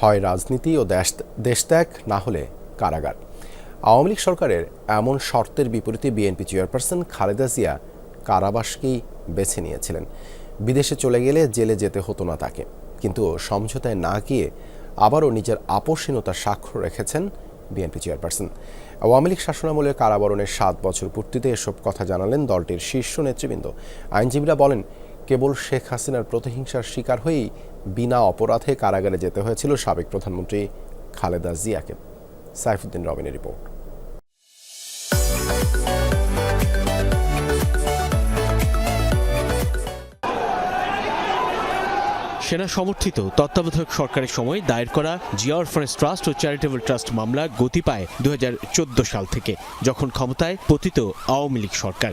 হয় রাজনীতি ও দেশ, দেশত্যাগ না হলে কারাগার। আওয়ামী লীগ সরকারের এমন শর্তের বিপরীতে বিএনপি চেয়ারপারসন খালেদা জিয়া কারাবাসকেই বেছে নিয়েছিলেন। বিদেশে চলে গেলে জেলে যেতে হতো না তাকে। কিন্তু সমঝোতায় না গিয়ে আবারও নিজের আপোষহীনতার স্বাক্ষর রেখেছেন বিএনপি চেয়ারপারসন। আওয়ামী লীগ শাসনামলে কারাবরণের সাত বছর পূর্তিতে এসব কথা জানালেন দলটির শীর্ষ নেতৃবৃন্দ। আইনজীবীরা বলেন কেবল শেখ হাসিনার প্রতিহিংসার শিকার হয়েই বিনা অপরাধে কারাগারে যেতে হয়েছিল সাবেক প্রধানমন্ত্রী খালেদা জিয়াকে। সাইফুদ্দিন রবিনের রিপোর্ট। সেনা সমর্থিত তত্ত্বাবধায়ক সরকারের সময় দায়ের করা জিয়া অরফানেজ ট্রাস্ট ও চ্যারিটেবল ট্রাস্ট মামলা গতি পায় দু হাজার চোদ্দ সাল থেকে যখন ক্ষমতায় পতিত আওয়ামী লীগ সরকার।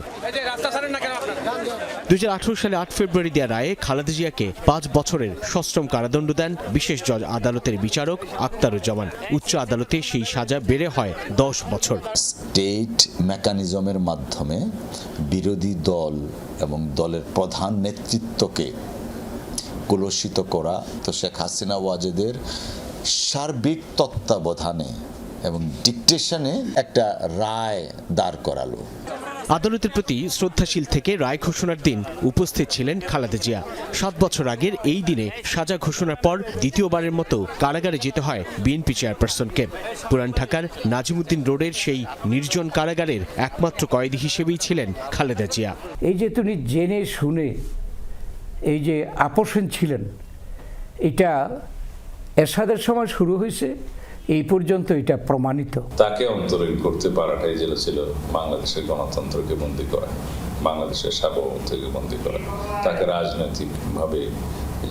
দুই হাজার আঠারো সালে আট ফেব্রুয়ারি দেওয়া রায়ে খালেদা জিয়াকে পাঁচ বছরের সশ্রম কারাদণ্ড দেন বিশেষ জজ আদালতের বিচারক আক্তারুজ্জামান। উচ্চ আদালতে সেই সাজা বেড়ে হয় দশ বছর। স্টেট মেকানিজমের মাধ্যমে বিরোধী দল এবং দলের প্রধান নেতৃত্বকে কলুষিত করা তো শেখ হাসিনা ওয়াজেদের সার্বিক তত্ত্বাবধানে এবং ডিকটেশনে একটা রায় দাঁড় করালো। আদালতের প্রতি শ্রদ্ধাশীল থেকে রায় ঘোষণার দিন উপস্থিত ছিলেন খালেদা জিয়া। সাত বছর আগের এই দিনে সাজা ঘোষণার পর দ্বিতীয়বারের মতো কারাগারে যেতে হয় বিএনপি চেয়ারপারসনকে। পুরান ঢাকার নাজিমুদ্দিন রোডের সেই নির্জন কারাগারের একমাত্র কয়েদি হিসেবেই ছিলেন খালেদা জিয়া। এই যে তিনি জেনে শুনে এই যে আপোষণ ছিলেন, এটা এরশাদের সময় শুরু হয়েছে এই পর্যন্ত এটা প্রমাণিত। তাকে অন্তরীণ করতে পারাটাই যেটা ছিল বাংলাদেশের গণতন্ত্রকে বন্দী করা, বাংলাদেশের সার্বভৌমত্বকে বন্দী করা। তাকে রাজনৈতিকভাবে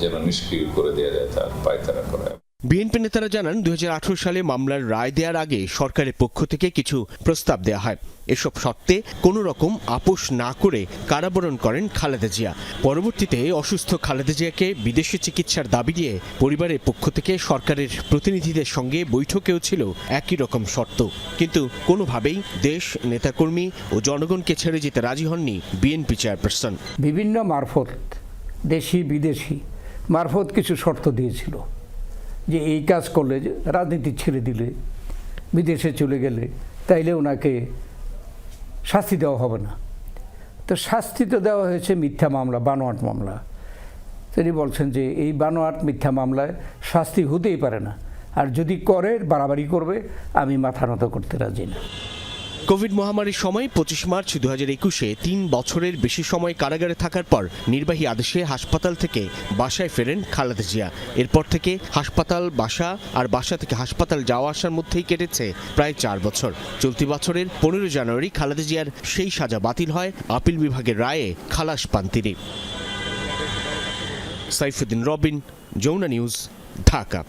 যেন নিষ্ক্রিয় করে দেওয়া যায়, তার পায়তারা করা। বিএনপি নেতারা জানান দুই হাজার আঠেরো সালে মামলার রায় দেওয়ার আগে সরকারের পক্ষ থেকে কিছু প্রস্তাব দেওয়া হয়। এসব শর্তে কোনো রকম আপোষ না করে কারাবরণ করেন খালেদা জিয়া। পরবর্তীতে অসুস্থ খালেদা জিয়াকে বিদেশে চিকিৎসার দাবি দিয়ে পরিবারের পক্ষ থেকে সরকারের প্রতিনিধিদের সঙ্গে বৈঠকেও ছিল একই রকম শর্ত। কিন্তু কোনোভাবেই দেশ, নেতাকর্মী ও জনগণকে ছেড়ে যেতে রাজি হননি বিএনপি চেয়ারপারসন। বিভিন্ন মারফত দেশি বিদেশি মারফত কিছু শর্ত দিয়েছিল। যে এই কাজ করলে রাজনীতি ছেড়ে দিলে, বিদেশে চলে গেলে, তাইলে ওনাকে শাস্তি দেওয়া হবে না। তো শাস্তি তো দেওয়া হয়েছে মিথ্যা মামলা, বানোয়াট মামলা। তিনি বলছেন যে এই বানোয়াট মিথ্যা মামলায় শাস্তি হতেই পারে না। আর যদি করে, বাড়াবাড়ি করবে, আমি মাথা নত করতে রাজি না। কোভিড মহামারীর সময় পঁচিশ মার্চ দু হাজার একুশে তিন বছরের বেশি সময় কারাগারে থাকার পর নির্বাহী আদেশে হাসপাতাল থেকে বাসায় ফেরেন খালেদা জিয়া। এরপর থেকে হাসপাতাল, বাসা আর বাসা থেকে হাসপাতাল যাওয়া আসার মধ্যেই কেটেছে প্রায় চার বছর। চলতি বছরের পনেরো জানুয়ারি খালেদা জিয়ার সেই সাজা বাতিল হয় আপিল বিভাগের রায়ে খালাস পান তিনি। সাইফুদ্দিন রবিন যৌনা নিউজ, ঢাকা।